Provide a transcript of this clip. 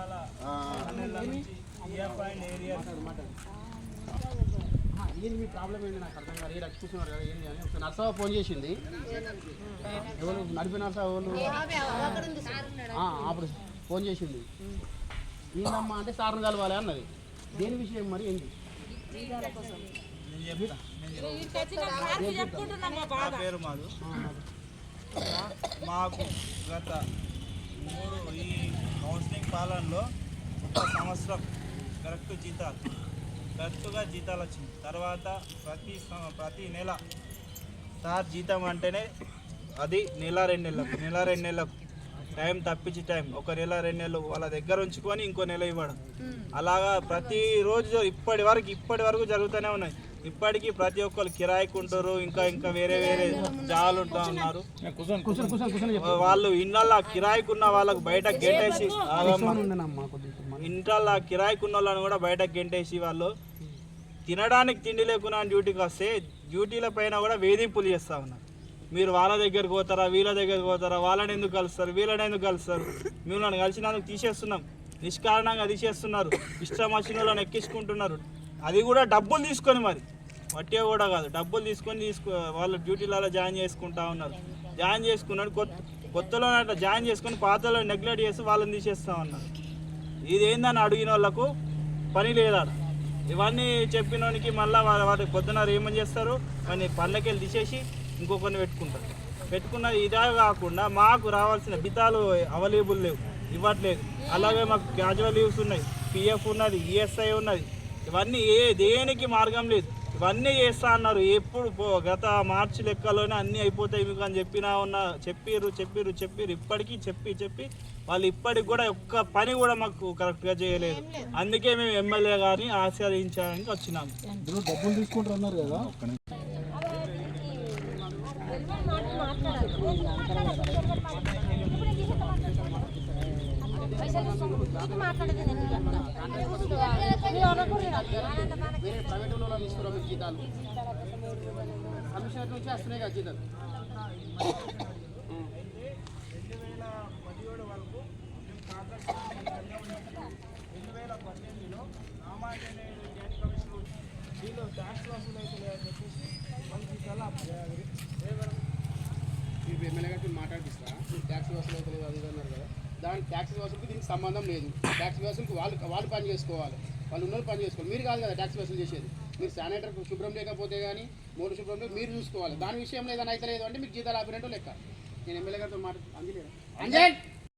మండలాల మీ ప్రాబ్లం ఏంటి నాకు అర్థం కాదు ఏ రక్ష చూస్తున్నారు కదా ఏంటి అని ఒక నర్సవ ఫోన్ చేసింది. ఎవరు? నడిపి నర్సవ వాళ్ళు అప్పుడు ఫోన్ చేసింది. ఏందమ్మా అంటే సార్ని కలవాలి అన్నది. దేని విషయం మరి ఏంటి మాకు గత మూడు ఈ పాలనలో ఒక సంవత్సరం కరెక్ట్ జీతాలు కరెక్ట్గా జీతాలు వచ్చింది. తర్వాత ప్రతి ప్రతి నెల సార్ జీతం అంటేనే అది నెల రెండు నెలలకు నెల రెండు నెలలకు. టైం తప్పించి టైం ఒక నెల రెండు నెలలు వాళ్ళ దగ్గర ఉంచుకొని ఇంకో నెల ఇవ్వడం. అలాగా ప్రతి రోజు ఇప్పటి వరకు ఇప్పటి వరకు జరుగుతూనే ఉన్నాయి. ఇప్పటికీ ప్రతి ఒక్కరు కిరాయికుంటారు ఇంకా ఇంకా వేరే వేరే జాలు ఉంటా ఉన్నారు. వాళ్ళు ఇళ్ళల్లో కిరాయికున్న వాళ్ళకు బయట గెంటేసి ఇంట్లో కిరాయికున్న వాళ్ళని కూడా బయట గెంటేసి వాళ్ళు తినడానికి తిండి లేకుండా డ్యూటీకి వస్తే డ్యూటీల పైన కూడా వేధింపులు చేస్తా ఉన్నారు. మీరు వాళ్ళ దగ్గరికి పోతారా వీళ్ళ దగ్గరికి పోతారా వాళ్ళని ఎందుకు కలుస్తారు వీళ్ళని ఎందుకు కలుస్తారు? మిమ్మల్ని కలిసినందుకు తీసేస్తున్నాం. నిష్కారణంగా తీసేస్తున్నారు. ఇష్టం వచ్చిన వాళ్ళని ఎక్కించుకుంటున్నారు. అది కూడా డబ్బులు తీసుకొని మరి. వట్టిగా కూడా కాదు డబ్బులు తీసుకొని తీసుకు వాళ్ళు డ్యూటీలలో జాయిన్ చేసుకుంటా ఉన్నారు. జాయిన్ చేసుకున్నాడు కొత్త కొత్తలో అట్లా జాయిన్ చేసుకొని పాతలో నెగ్లెక్ట్ చేసి వాళ్ళని తీసేస్తా ఉన్నారు. ఇది ఏందని అడిగిన వాళ్ళకు పని లేదా ఇవన్నీ చెప్పినోనికి మళ్ళీ వాటి పొద్దున ఏమని చేస్తారు? వాడిని పళ్ళకెళ్ళి తీసేసి ఇంకొకరిని పెట్టుకుంటారు. పెట్టుకున్నది ఇదే కాకుండా మాకు రావాల్సిన బితాలు అవైలబుల్ లేవు ఇవ్వట్లేదు. అలాగే మాకు క్యాజువల్ లీవ్స్ ఉన్నాయి పిఎఫ్ ఉన్నది ఈఎస్ఐ ఉన్నది. ఇవన్నీ ఏ దేనికి మార్గం లేదు. ఇవన్నీ చేస్తా అన్నారు. ఎప్పుడు పో- గత మార్చి లెక్కలోనే అన్నీ అయిపోతాయి మీకు అని చెప్పినా ఉన్న చెప్పిర్రు చెప్పిర్రు చెప్పిర్రు. ఇప్పటికీ చెప్పి చెప్పి వాళ్ళు ఇప్పటికి కూడా ఒక్క పని కూడా మాకు కరెక్ట్గా చేయలేదు. అందుకే మేము ఎమ్మెల్యే గారిని ఆశీర్వదించడానికి వచ్చినాము డబ్బులు తీసుకుంటారు అన్నారు కదా? వేరే ప్రైవేట్ వాళ్ళు ఇస్తున్నారు మీకు జీతాలు కమిషనర్ నుంచి వస్తున్నాయి కదా. జీతాలు రెండు వేల పదిహేడు వరకు మేము కాంట్రాక్ట్ రెండు వేల పద్దెనిమిదిలో రామాంజనేయుడు జాయింట్ కమిషనర్ వీళ్ళు ట్యాక్స్ వసూలు చెప్పేసి చాలా ఎమ్మెల్యే గారికి మాట్లాడిస్తా మీరు ట్యాక్స్ వసూలు అవుతుంది అది ఇది అన్నారు దానికి దాని ట్యాక్స్ వసూలుకి దీనికి సంబంధం లేదు. ట్యాక్స్ వసూలుకి వాళ్ళు వాళ్ళు పని చేసుకోవాలి. వాళ్ళు ఉన్న పని చేసుకోవాలి. మీరు కాదు కదా ట్యాక్స్ వసూలు చేసేది. మీరు శానిటర్ శుభ్రం లేకపోతే కానీ మూడు శుభ్రం మీరు చూసుకోవాలి. దాని విషయంలో ఏదైనా అయితే లేదు అంటే మీకు జీతాలు ఆపినట్టు లెక్క. నేను ఎమ్మెల్యే గారితో మాట్లాడు అంజలి అంజయ్